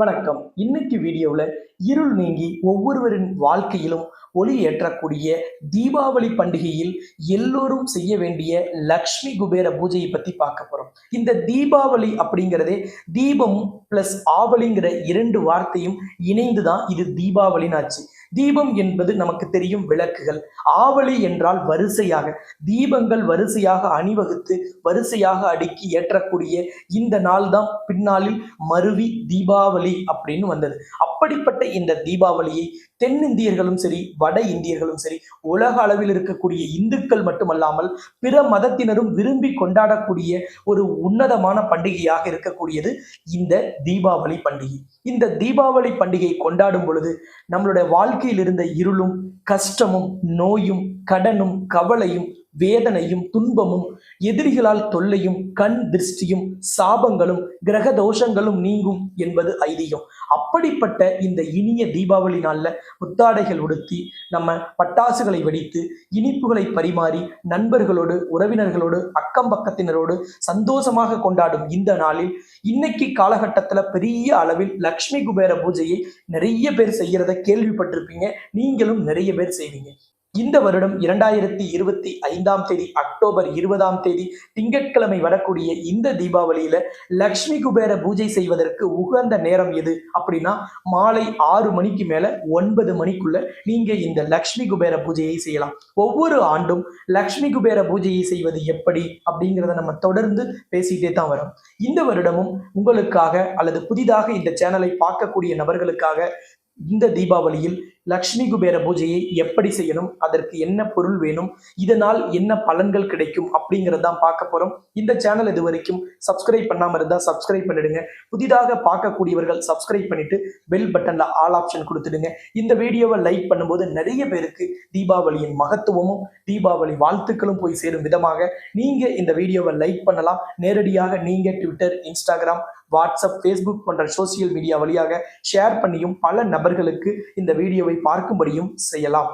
வணக்கம். இன்னைக்கு வீடியோவில் இருள் நீங்கி ஒவ்வொருவரின் வாழ்க்கையிலும் ஒளி ஏற்றக்கூடிய தீபாவளி பண்டிகையில் எல்லோரும் செய்ய வேண்டிய லக்ஷ்மி குபேர பூஜையை பற்றி பார்க்க போகிறோம் இந்த தீபாவளி அப்படிங்கிறதே தீபம் ப்ளஸ் ஆவலிங்கிற இரண்டு வார்த்தையும் இணைந்து தான் இது தீபாவளின்னு ஆச்சு தீபம் என்பது நமக்கு தெரியும் விளக்குகள். ஆவலி என்றால் வரிசையாக தீபங்கள் வரிசையாக அணிவகுத்து வரிசையாக அடுக்கி ஏற்றக்கூடிய இந்த நாள் தான் பின்னாளில் மருவி தீபாவளி அப்படின்னு வந்தது. அப்படிப்பட்ட இந்த தீபாவளியை தென்னிந்தியர்களும் சரி வட இந்தியர்களும் சரி உலக அளவில் இருக்கக்கூடிய இந்துக்கள் மட்டுமல்லாமல் பிற மதத்தினரும் விரும்பி கொண்டாடக்கூடிய ஒரு உன்னதமான பண்டிகையாக இருக்கக்கூடியது இந்த தீபாவளி பண்டிகை. இந்த தீபாவளி பண்டிகை கொண்டாடும் பொழுது நம்மளுடைய வாழ்க்கையில் இருந்த இருளும் கஷ்டமும் நோயும் கடனும் கவலையும் வேதனையும் துன்பமும் எதிரிகளால் தொல்லையும் கண் திருஷ்டியும் சாபங்களும் கிரக தோஷங்களும் நீங்கும் என்பது ஐதீகம். அப்படிப்பட்ட இந்த இனிய தீபாவளி நாளில் புத்தாடைகள் உடுத்தி நம்ம பட்டாசுகளை வெடித்து இனிப்புகளை பரிமாறி நண்பர்களோடு உறவினர்களோடு அக்கம் பக்கத்தினரோடு சந்தோஷமாக கொண்டாடும் இந்த நாளில் இன்னைக்கு காலகட்டத்தில் பெரிய அளவில் லக்ஷ்மி குபேர பூஜையை நிறைய பேர் செய்கிறத கேள்விப்பட்டிருப்பீங்க. நீங்களும் நிறைய பேர் செய்வீங்க. இந்த வருடம் இரண்டாயிரத்தி இருபத்தி ஐந்தாம் தேதி அக்டோபர் இருபதாம் தேதி திங்கட்கிழமை வரக்கூடிய இந்த தீபாவளியில லக்ஷ்மி குபேர பூஜை செய்வதற்கு உகந்த நேரம் எது அப்படின்னா மாலை ஆறு மணிக்கு மேல ஒன்பது மணிக்குள்ள நீங்க இந்த லக்ஷ்மி குபேர பூஜையை செய்யலாம். ஒவ்வொரு ஆண்டும் லக்ஷ்மி குபேர பூஜையை செய்வது எப்படி அப்படிங்கிறத நம்ம தொடர்ந்து பேசிட்டே தான் வரோம். இந்த வருடமும் உங்களுக்காக அல்லது புதிதாக இந்த சேனலை பார்க்கக்கூடிய நபர்களுக்காக இந்த தீபாவளியில் லக்ஷ்மி குபேர பூஜையை எப்படி செய்யணும்? அதற்கு என்ன பொருள் வேணும்? இதனால் என்ன பலன்கள் கிடைக்கும்? தான் பார்க்க போறோம். இந்த சேனல் இது வரைக்கும் சப்ஸ்கிரைப் பண்ணாம இருந்தா சப்ஸ்கிரைப் பண்ணிடுங்க. புதிதாக பார்க்கக்கூடியவர்கள் சப்ஸ்கிரைப் பண்ணிட்டு பெல் பட்டன்ல ஆல் ஆப்ஷன் கொடுத்துடுங்க. இந்த வீடியோவை லைக் பண்ணும்போது நிறைய பேருக்கு தீபாவளியின் மகத்துவமும் தீபாவளி வாழ்த்துக்களும் போய் சேரும் விதமாக நீங்க இந்த வீடியோவை லைக் பண்ணலாம். நேரடியாக நீங்க ட்விட்டர் இன்ஸ்டாகிராம் வாட்ஸ்அப் ஃபேஸ்புக் போன்ற சோசியல் மீடியா வழியாக ஷேர் பண்ணியும் பல நபர்களுக்கு இந்த வீடியோவை வீடியோவை பார்க்கும்படியும் செய்யலாம்.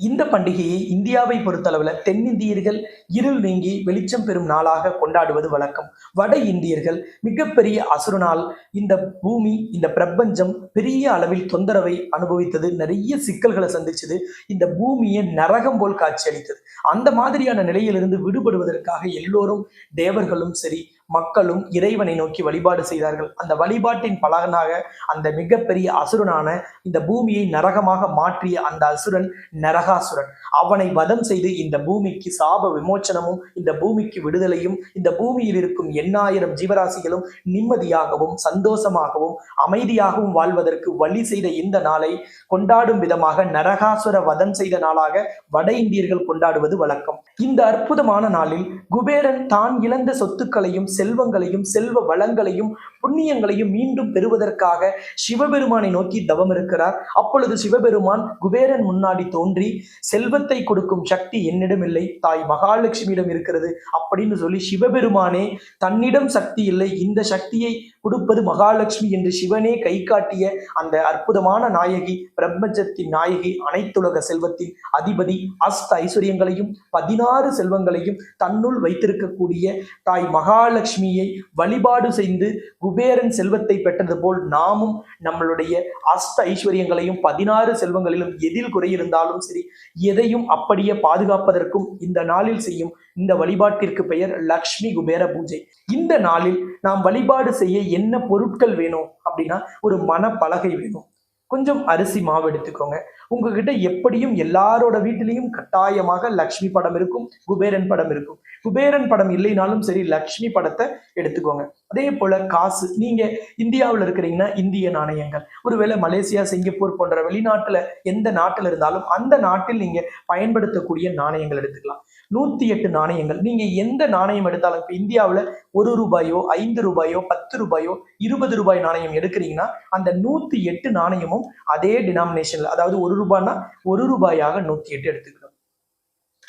இந்த பண்டிகையை இந்தியாவை பொறுத்தளவில் தென்னிந்தியர்கள் இருள் நீங்கி வெளிச்சம் பெறும் நாளாக கொண்டாடுவது வழக்கம். வட இந்தியர்கள் மிகப்பெரிய அசுரனால் இந்த பூமி இந்த பிரபஞ்சம் பெரிய அளவில் தொந்தரவை அனுபவித்தது நிறைய சிக்கல்களை சந்திச்சது இந்த பூமியை நரகம் போல் காட்சியளித்தது. அந்த மாதிரியான நிலையிலிருந்து விடுபடுவதற்காக எல்லோரும் தேவர்களும் சரி மக்களும் இறைவனை நோக்கி வழிபாடு செய்தார்கள். அந்த வழிபாட்டின் பலனாக அந்த மிகப்பெரிய அசுரனான இந்த பூமியை நரகமாக மாற்றிய அந்த அசுரன் நரகாசுரன். அவனை வதம் செய்து இந்த பூமிக்கு சாப விமோச்சனமும் இந்த பூமிக்கு விடுதலையும் இந்த பூமியில் இருக்கும் எண்ணாயிரம் ஜீவராசிகளும் நிம்மதியாகவும் சந்தோஷமாகவும் அமைதியாகவும் வாழ்வதற்கு வழி செய்த இந்த நாளை கொண்டாடும் விதமாக நரகாசுர வதம் செய்த நாளாக வட இந்தியர்கள் கொண்டாடுவது வழக்கம். இந்த அற்புதமான நாளில் குபேரன் தான் இழந்த சொத்துக்களையும் செல்வங்களையும் செல்வ வளங்களையும் புண்ணியங்களையும் மீண்டும் பெறுவதற்காக சிவபெருமானை நோக்கி தவம் இருக்கிறார். அப்பொழுது சிவபெருமான் குபேரன் முன்னாடி தோன்றி செல்வத்தை கொடுக்கும் சக்தி என்னிடம் இல்லை தாய் மகாலட்சுமியிடம் இருக்கிறது அப்படின்னு சொல்லி சிவபெருமானே தன்னிடம் சக்தி இல்லை இந்த சக்தியை கொடுப்பது மகாலட்சுமி என்று சிவனே கை காட்டிய அந்த அற்புதமான நாயகி பிரம்மஜத்தின் நாயகி அனைத்துலக செல்வத்தின் அதிபதி அஸ்த ஐஸ்வர்யங்களையும் பதினாறு செல்வங்களையும் தன்னுள் வைத்திருக்கக்கூடிய தாய் மகாலட்சுமியை வழிபாடு செய்து குபேரன் செல்வத்தை பெற்றது போல் நாமும் நம்மளுடைய அஸ்த ஐஸ்வர்யங்களையும் பதினாறு செல்வங்களிலும் எதில் குறையிருந்தாலும் சரி எதையும் அப்படியே பாதுகாப்பதற்கும் இந்த நாளில் செய்யும் இந்த வழிபாட்டிற்கு பெயர் லக்ஷ்மி குபேர பூஜை. இந்த நாளில் நாம் வழிபாடு செய்ய என்ன பொருட்கள் வேணும் அப்படின்னா ஒரு மனப்பலகை வேணும். கொஞ்சம் அரிசி மாவு எடுத்துக்கோங்க. உங்ககிட்ட எப்படியும் எல்லாரோட வீட்டிலையும் கட்டாயமாக லக்ஷ்மி படம் இருக்கும் குபேரன் படம் இருக்கும். குபேரன் படம் இல்லைனாலும் சரி லக்ஷ்மி படத்தை எடுத்துக்கோங்க. அதே போல காசு. நீங்க இந்தியாவில் இருக்கிறீங்கன்னா இந்திய நாணயங்கள். ஒருவேளை மலேசியா சிங்கப்பூர் போன்ற வெளிநாட்டுல எந்த நாட்டில் இருந்தாலும் அந்த நாட்டில் நீங்க பயன்படுத்தக்கூடிய நாணயங்கள் எடுத்துக்கலாம். நூத்தி எட்டு நாணயங்கள். நீங்க எந்த நாணயம் எடுத்தாலும் இப்போ இந்தியாவில் ஒரு ரூபாயோ ஐந்து ரூபாயோ பத்து ரூபாயோ இருபது ரூபாய் நாணயம் எடுக்கிறீங்கன்னா அந்த நூத்தி எட்டு நாணயமும் அதே டினாமினேஷன்ல அதாவது ஒரு ரூபாய்னா ஒரு ரூபாயாக நூத்தி எட்டு எடுத்துக்கணும்.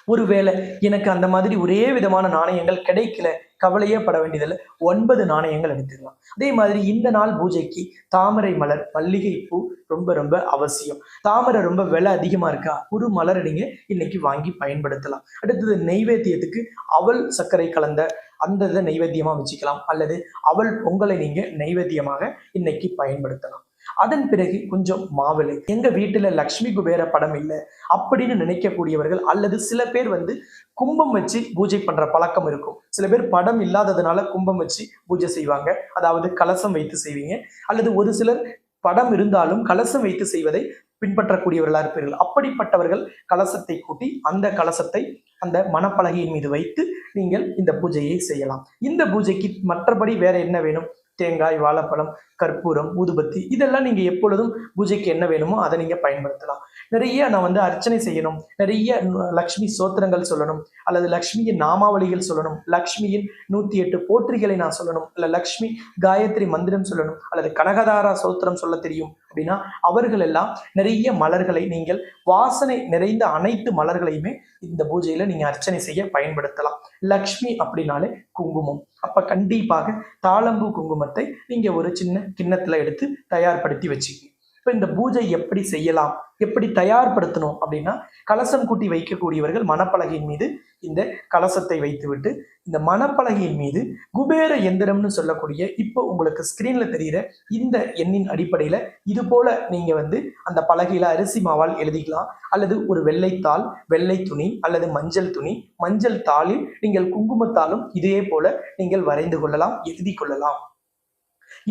ஒருவேளை எனக்கு அந்த மாதிரி ஒரே விதமான நாணயங்கள் கிடைக்கல கவலையே பட வேண்டியதில்லை. ஒன்பது நாணயங்கள் எடுத்துக்கலாம் அதே மாதிரி இந்த நாள் பூஜைக்கு தாமரை மலர் மல்லிகை பூ ரொம்ப ரொம்ப அவசியம். தாமரை ரொம்ப விலை அதிகமா இருக்கா? ஒரு மலரை நீங்க இன்னைக்கு வாங்கி பயன்படுத்தலாம். அடுத்தது நெய்வேத்தியத்துக்கு அவல் சர்க்கரை கலந்த அந்த இதை நைவேத்தியமா வச்சுக்கலாம். அல்லது அவள் பொங்கலை நீங்க நைவேத்தியமாக இன்னைக்கு பயன்படுத்தலாம். அதன் பிறகு கொஞ்சம் மாவிளை. எங்க வீட்டுல லக்ஷ்மி குபேர படம் இல்லை அப்படின்னு நினைக்கக்கூடியவர்கள் அல்லது சில பேர் வந்து கும்பம் வச்சு பூஜை பண்ற பழக்கம் இருக்கும். சில பேர் படம் இல்லாததுனால கும்பம் வச்சு பூஜை செய்வாங்க. அதாவது கலசம் வைத்து செய்வீங்க. அல்லது ஒரு சிலர் படம் இருந்தாலும் கலசம் வைத்து செய்வதை பின்பற்றக்கூடியவர்களா இருப்பீர்கள். அப்படிப்பட்டவர்கள் கலசத்தை கூட்டி அந்த கலசத்தை அந்த மணப்பலகையின் மீது வைத்து நீங்கள் இந்த பூஜையை செய்யலாம். இந்த பூஜைக்கு மற்றபடி வேற என்ன வேணும்? தேங்காய் வாழைப்பழம் கற்பூரம் ஊதுபத்தி இதெல்லாம் நீங்க எப்பொழுதும் பூஜைக்கு என்ன வேணுமோ அதை நீங்க பயன்படுத்தலாம். நிறைய நான் வந்து அர்ச்சனை செய்யணும். நிறைய லக்ஷ்மி சோத்திரங்கள் சொல்லணும். அல்லது லக்ஷ்மியின் நாமாவளிகள் சொல்லணும். லக்ஷ்மியின் நூத்தி எட்டு போற்றிகளை நான் சொல்லணும். இல்ல லக்ஷ்மி காயத்ரி மந்திரம் சொல்லணும். அல்லது கனகதாரா சோத்திரம் சொல்ல தெரியும். அப்படின்னா அவர்கள் எல்லாம் நிறைய மலர்களை நீங்கள் வாசனை நிறைந்த அனைத்து மலர்களையுமே இந்த பூஜையில நீங்க அர்ச்சனை செய்ய பயன்படுத்தலாம். லக்ஷ்மி அப்படின்னாலே குங்குமம். அப்ப கண்டிப்பாக தாளம்பூ குங்குமத்தை நீங்க ஒரு சின்ன கிண்ணத்துல எடுத்து தயார்படுத்தி வச்சுக்கணும் இப்போ இந்த பூஜை எப்படி செய்யலாம்? எப்படி தயார்படுத்தணும்? அப்படின்னா கலசம் கூட்டி வைக்கக்கூடியவர்கள் மணப்பலகையின் மீது இந்த கலசத்தை வைத்துவிட்டு இந்த மணப்பலகையின் மீது குபேர எந்திரம்னு சொல்லக்கூடிய இப்போ உங்களுக்கு ஸ்க்ரீனில் தெரிகிற இந்த எண்ணின் அடிப்படையில் இது போல நீங்கள் வந்து அந்த பலகையில் அரிசி மாவால் எழுதிக்கலாம். அல்லது ஒரு வெள்ளைத்தாள் வெள்ளை துணி அல்லது மஞ்சள் துணி மஞ்சள் தாளில் நீங்கள் குங்குமத்தாலும் இதே போல நீங்கள் வரைந்து கொள்ளலாம் எழுதி கொள்ளலாம்.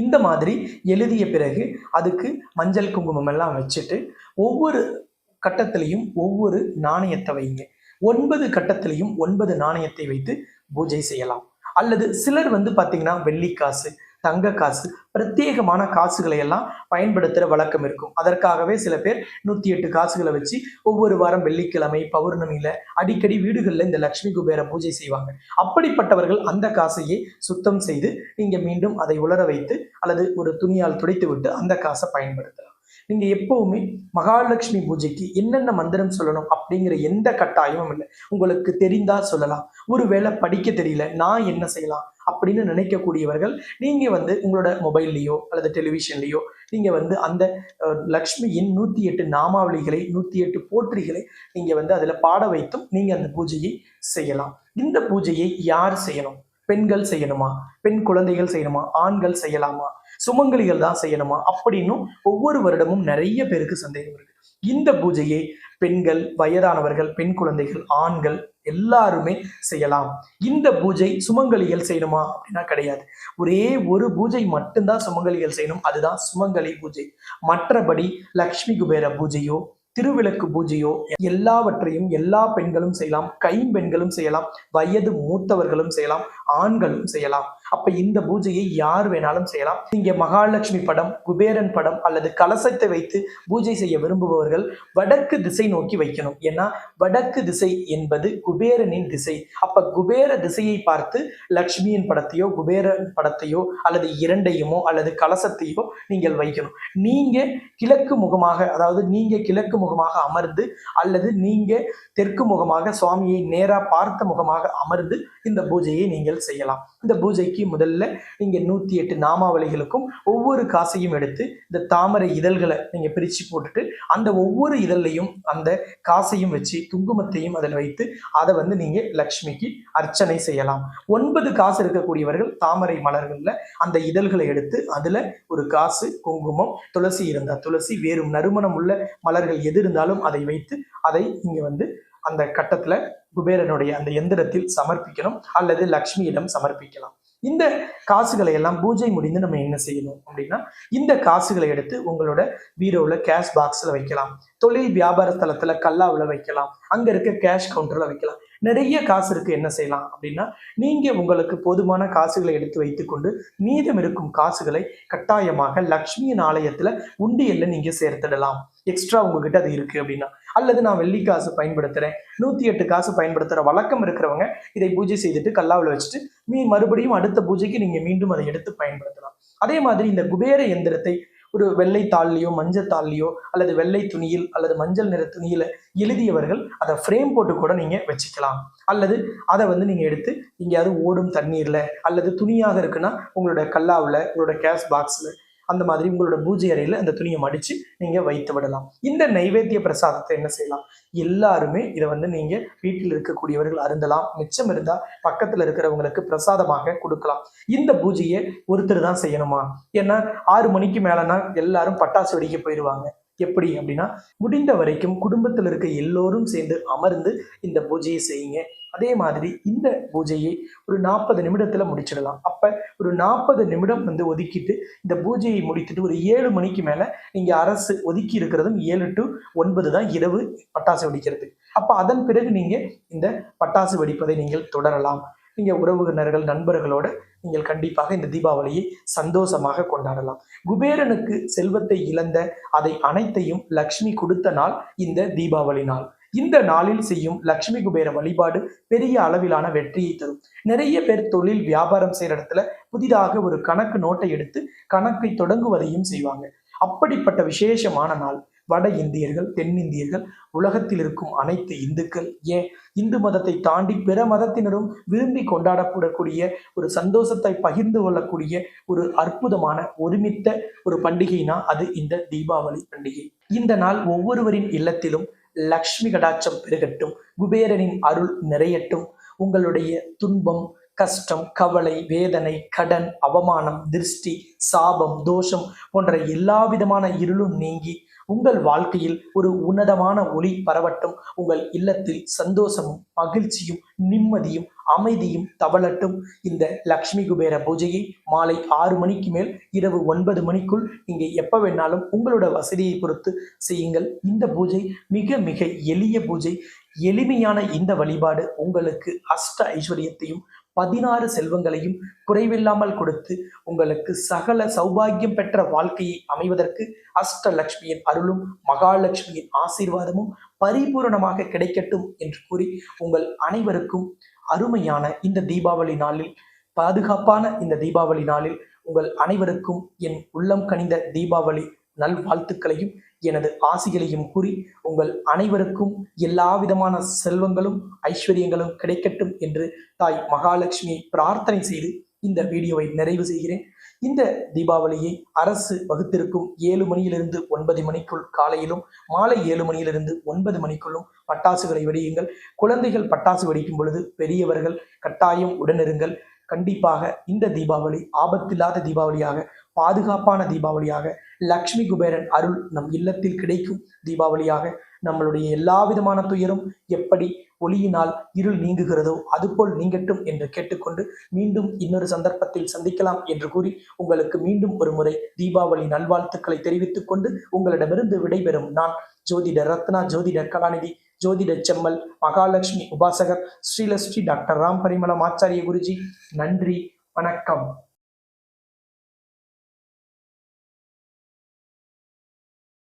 இந்த மாதிரி எழுதிய பிறகு அதுக்கு மஞ்சள் குங்குமம் எல்லாம் வச்சுட்டு ஒவ்வொரு கட்டத்திலையும் ஒவ்வொரு நாணயத்தை வைங்க. ஒன்பது கட்டத்திலையும் ஒன்பது நாணயத்தை வைத்து பூஜை செய்யலாம். அல்லது சிலர் வந்து பார்த்தீங்கன்னா வெள்ளி காசு தங்க காசு பிரத்யேகமான காசுகளை எல்லாம் பயன்படுத்துகிற வழக்கம் இருக்கும். அதற்காகவே சில பேர் நூற்றி எட்டு காசுகளை வச்சு ஒவ்வொரு வாரம் வெள்ளிக்கிழமை பௌர்ணமியில் அடிக்கடி வீடுகளில் இந்த லக்ஷ்மி குபேர பூஜை செய்வாங்க. அப்படிப்பட்டவர்கள் அந்த காசையே சுத்தம் செய்து நீங்கள் மீண்டும் அதை உலர வைத்து அல்லது ஒரு துணியால் துடைத்து விட்டு அந்த காசை பயன்படுத்தலாம். நீங்க எப்பவுமே மகாலட்சுமி பூஜைக்கு என்னென்ன மந்திரம் சொல்லணும் அப்படிங்கிற எந்த கட்டாயமும் இல்லை. உங்களுக்கு தெரிந்தா சொல்லலாம். ஒருவேளை படிக்க தெரியல நான் என்ன செய்யலாம் அப்படின்னு நினைக்கக்கூடியவர்கள் நீங்க வந்து உங்களோட மொபைல்லையோ அல்லது டெலிவிஷன்லையோ நீங்க வந்து அந்த லக்ஷ்மியின் நூத்தி எட்டு நாமாவளிகளை நூத்தி எட்டு போற்றிகளை நீங்க வந்து அதுல பாட வைத்தும் நீங்க அந்த பூஜையை செய்யலாம். இந்த பூஜையை யார் செய்யணும்? பெண்கள் செய்யணுமா? பெண் குழந்தைகள் செய்யணுமா? ஆண்கள் செய்யலாமா? சுமங்கலிகள் தான் செய்யணுமா? அப்படின்னும் ஒவ்வொரு வருடமும் நிறைய பேருக்கு சந்தேகம் இருக்கு. இந்த பூஜையை பெண்கள் வயதானவர்கள் பெண் குழந்தைகள் ஆண்கள் எல்லாருமே செய்யலாம். இந்த பூஜை சுமங்கலிகள் செய்யணுமா? அப்படின்னா கிடையாது. ஒரே ஒரு பூஜை மட்டும்தான் சுமங்கலிகள் செய்யணும். அதுதான் சுமங்கலி பூஜை. மற்றபடி லக்ஷ்மி குபேர பூஜையோ திருவிளக்கு பூஜையோ எல்லாவற்றையும் எல்லா பெண்களும் செய்யலாம் கைம்பெண்களும் செய்யலாம் வயது மூத்தவர்களும் செய்யலாம் ஆண்களும் செய்யலாம். அப்ப இந்த பூஜையை யார் வேணாலும் செய்யலாம். நீங்க மகாலட்சுமி படம் குபேரன் படம் அல்லது கலசத்தை வைத்து பூஜை செய்ய விரும்புபவர்கள் வடக்கு திசை நோக்கி வைக்கணும். ஏன்னா வடக்கு திசை என்பது குபேரனின் திசை. அப்ப குபேர திசையை பார்த்து லக்ஷ்மியின் படத்தையோ குபேரன் படத்தையோ அல்லது இரண்டையுமோ அல்லது கலசத்தையோ நீங்கள் வைக்கணும். நீங்க கிழக்கு முகமாக அதாவது நீங்க கிழக்கு முகமாக அமர்ந்து அல்லது நீங்க தெற்கு முகமாக சுவாமியை நேரா பார்த்த முகமாக அமர்ந்து இந்த பூஜையை நீங்கள் செய்யலாம். இந்த பூஜைக்கு முதல்ல நீங்க நூத்தி எட்டு நாமாவளிகளுக்கும் ஒவ்வொரு காசையும் எடுத்து இந்த தாமரை இதழ்களை நீங்க பிரிச்சு போட்டுட்டு அந்த ஒவ்வொரு இதழையும் அந்த காசையும் வச்சு குங்குமத்தையும் அதில் வைத்து அதை வந்து நீங்க லக்ஷ்மிக்கு அர்ச்சனை செய்யலாம். ஒன்பது காசு இருக்கக்கூடியவர்கள் தாமரை மலர்கள்ல அந்த இதழ்களை எடுத்து அதுல ஒரு காசு குங்குமம் துளசி இருந்தா துளசி வேறும் நறுமணம் உள்ள மலர்கள் எது இருந்தாலும் அதை வைத்து அதை இங்க வந்து அந்த கட்டத்துல குபேரனுடைய அந்த எந்திரத்தில் சமர்ப்பிக்கணும் அல்லது லக்ஷ்மியிடம் சமர்ப்பிக்கலாம். இந்த காசுகளை எல்லாம் பூஜை முடிந்து நம்ம என்ன செய்யணும் அப்படின்னா இந்த காசுகளை எடுத்து உங்களோட பீரோவில் கேஷ் பாக்ஸில் வைக்கலாம். தொழில் வியாபார ஸ்தலத்தில் கல்லாவில் வைக்கலாம். அங்கே இருக்க கேஷ் கவுண்டரில் வைக்கலாம். நிறைய காசு இருக்கு என்ன செய்யலாம் அப்படின்னா நீங்க உங்களுக்கு போதுமான காசுகளை எடுத்து வைத்துக்கொண்டு மீதம் இருக்கும் காசுகளை கட்டாயமாக லக்ஷ்மியின் ஆலயத்துல உண்டியல்ல நீங்க சேர்த்துடலாம். எக்ஸ்ட்ரா உங்ககிட்ட அது இருக்கு அப்படின்னா அல்லது நான் வெள்ளி காசு பயன்படுத்துகிறேன் நூற்றி எட்டு காசு பயன்படுத்துகிற வழக்கம் இருக்கிறவங்க இதை பூஜை செய்துட்டு கல்லாவில் வச்சுட்டு மீ மறுபடியும் அடுத்த பூஜைக்கு நீங்கள் மீண்டும் அதை எடுத்து பயன்படுத்தலாம். அதே மாதிரி இந்த குபேர எந்திரத்தை ஒரு வெள்ளை தாள்லையோ மஞ்சள் தாள்லையோ அல்லது வெள்ளை துணியில் அல்லது மஞ்சள் நிற துணியில் எழுதியவர்கள் அதை ஃப்ரேம் போட்டு கூட நீங்கள் வச்சுக்கலாம். அல்லது அதை வந்து நீங்கள் எடுத்து எங்கேயாவது ஓடும் தண்ணீரில் அல்லது துணியாக இருக்குன்னா உங்களோட கல்லாவில் உங்களோட கேஸ் பாக்ஸில் அந்த மாதிரி உங்களோட பூஜை அறையில் அந்த துணியை மடித்து நீங்கள் வைத்து விடலாம். இந்த நைவேத்திய பிரசாதத்தை என்ன செய்யலாம்? எல்லாருமே இதை வந்து நீங்கள் வீட்டில் இருக்கக்கூடியவர்கள் அருந்தலாம். மிச்சம் இருந்தால் பக்கத்தில் இருக்கிறவங்களுக்கு பிரசாதமாக கொடுக்கலாம். இந்த பூஜையை ஒருத்தர் தான் செய்யணுமா? ஏன்னா ஆறு மணிக்கு மேலேனா எல்லாரும் பட்டாசு வெடிக்க போயிடுவாங்க எப்படி அப்படின்னா முடிந்த வரைக்கும் குடும்பத்தில் இருக்க எல்லோரும் சேர்ந்து அமர்ந்து இந்த பூஜையை செய்யுங்க. அதே மாதிரி இந்த பூஜையை ஒரு நாற்பது நிமிடத்தில் முடிச்சிடலாம். அப்போ ஒரு நாற்பது நிமிடம் வந்து ஒதுக்கிட்டு இந்த பூஜையை முடித்துட்டு ஒரு ஏழு மணிக்கு மேலே நீங்கள் அரசு ஒதுக்கி இருக்கிறதும் ஏழு டு ஒன்பது தான் இரவு பட்டாசு வெடிக்கிறது அப்போ அதன் பிறகு நீங்கள் இந்த பட்டாசு வெடிப்பதை நீங்கள் தொடரலாம். நீங்கள் உறவினர்கள் நண்பர்களோட நீங்கள் கண்டிப்பாக இந்த தீபாவளியை சந்தோஷமாக கொண்டாடலாம். குபேரனுக்கு செல்வத்தை இழந்த அதை அனைத்தையும் லக்ஷ்மி கொடுத்த நாள் இந்த தீபாவளி நாள். இந்த நாளில் செய்யும் லக்ஷ்மி குபேர வழிபாடு பெரிய அளவிலான வெற்றியை தரும். நிறைய பேர் தொழில் வியாபாரம் செய்கிற இடத்துல புதிதாக ஒரு கணக்கு நோட்டை எடுத்து கணக்கை தொடங்குவதையும் செய்வாங்க. அப்படிப்பட்ட விசேஷமான நாள். வட இந்தியர்கள் தென்னிந்தியர்கள் உலகத்தில் இருக்கும் அனைத்து இந்துக்கள் ஏன் இந்து மதத்தை தாண்டி பிற மதத்தினரும் விரும்பி கொண்டாடப்படக்கூடிய ஒரு சந்தோஷத்தை பகிர்ந்து கொள்ளக்கூடிய ஒரு அற்புதமான ஒருமித்த ஒரு பண்டிகைனா அது இந்த தீபாவளி பண்டிகை. இந்த நாள் ஒவ்வொருவரின் இல்லத்திலும் லக்ஷ்மி கடாட்சம் பெருகட்டும் குபேரனின் அருள் நிறையட்டும். உங்களுடைய துன்பம் கஷ்டம் கவலை வேதனை கடன் அவமானம் திருஷ்டி சாபம் தோஷம் போன்ற எல்லா விதமான இருளும் நீங்கி உங்கள் வாழ்க்கையில் ஒரு உன்னதமான ஒளி பரவட்டும். உங்கள் இல்லத்தில் சந்தோஷமும் மகிழ்ச்சியும் நிம்மதியும் அமைதியும் தவளட்டும் இந்த லக்ஷ்மி குபேர பூஜையை மாலை ஆறு மணிக்கு மேல் இரவு ஒன்பது மணிக்குள் இங்கே எப்ப வேணாலும் உங்களோட வசதியை பொறுத்து செய்யுங்கள். இந்த பூஜை மிக மிக எளிய பூஜை. எளிமையான இந்த வழிபாடு உங்களுக்கு அஷ்ட ஐஸ்வர்யத்தையும் பதினாறு செல்வங்களையும் குறைவில்லாமல் கொடுத்து உங்களுக்கு சகல சௌபாகியம் பெற்ற வாழ்க்கையை அமைவதற்கு அஷ்டலக்ஷ்மியின் அருளும் மகாலட்சுமியின் ஆசீர்வாதமும் பரிபூரணமாக கிடைக்கட்டும் என்று கூறி உங்கள் அனைவருக்கும் அருமையான இந்த தீபாவளி நாளில் பாதுகாப்பான இந்த தீபாவளி நாளில் உங்கள் அனைவருக்கும் என் உள்ளம் கனிந்த தீபாவளி நல்வாழ்த்துக்களையும் எனது ஆசிகளையும் கூறி உங்கள் அனைவருக்கும் எல்லா விதமான செல்வங்களும் ஐஸ்வர்யங்களும் கிடைக்கட்டும் என்று தாய் மகாலட்சுமியை பிரார்த்தனை செய்து இந்த வீடியோவை நிறைவு செய்கிறேன். இந்த தீபாவளியை அரசு வகுத்திருக்கும் ஏழு மணியிலிருந்து ஒன்பது மணிக்குள் காலையிலும் மாலை ஏழு மணியிலிருந்து ஒன்பது மணிக்குள்ளும் பட்டாசுகளை வெடியுங்கள். குழந்தைகள் பட்டாசு வெடிக்கும் பொழுது பெரியவர்கள் கட்டாயம் உடனிருங்கள். கண்டிப்பாக இந்த தீபாவளி ஆபத்தில்லாத தீபாவளியாக பாதுகாப்பான தீபாவளியாக லக்ஷ்மி குபேரன் அருள் நம் இல்லத்தில் கிடைக்கும் தீபாவளியாக நம்மளுடைய எல்லா விதமான துயரும் எப்படி ஒளியினால் இருள் நீங்குகிறதோ அதுபோல் நீங்கட்டும் என்று கேட்டுக்கொண்டு மீண்டும் இன்னொரு சந்தர்ப்பத்தில் சந்திக்கலாம் என்று கூறி உங்களுக்கு மீண்டும் ஒரு முறை தீபாவளி நல்வாழ்த்துக்களை தெரிவித்துக் கொண்டு உங்களிடமிருந்து விடைபெறும் நான் ஜோதிட ரத்னா ஜோதிட கலாநிதி ஜோதிட செம்மல் மகாலட்சுமி உபாசகர் ஸ்ரீலஸ்ரீ டாக்டர் ராம் பரிமளம் ஆச்சாரிய குருஜி. நன்றி வணக்கம்.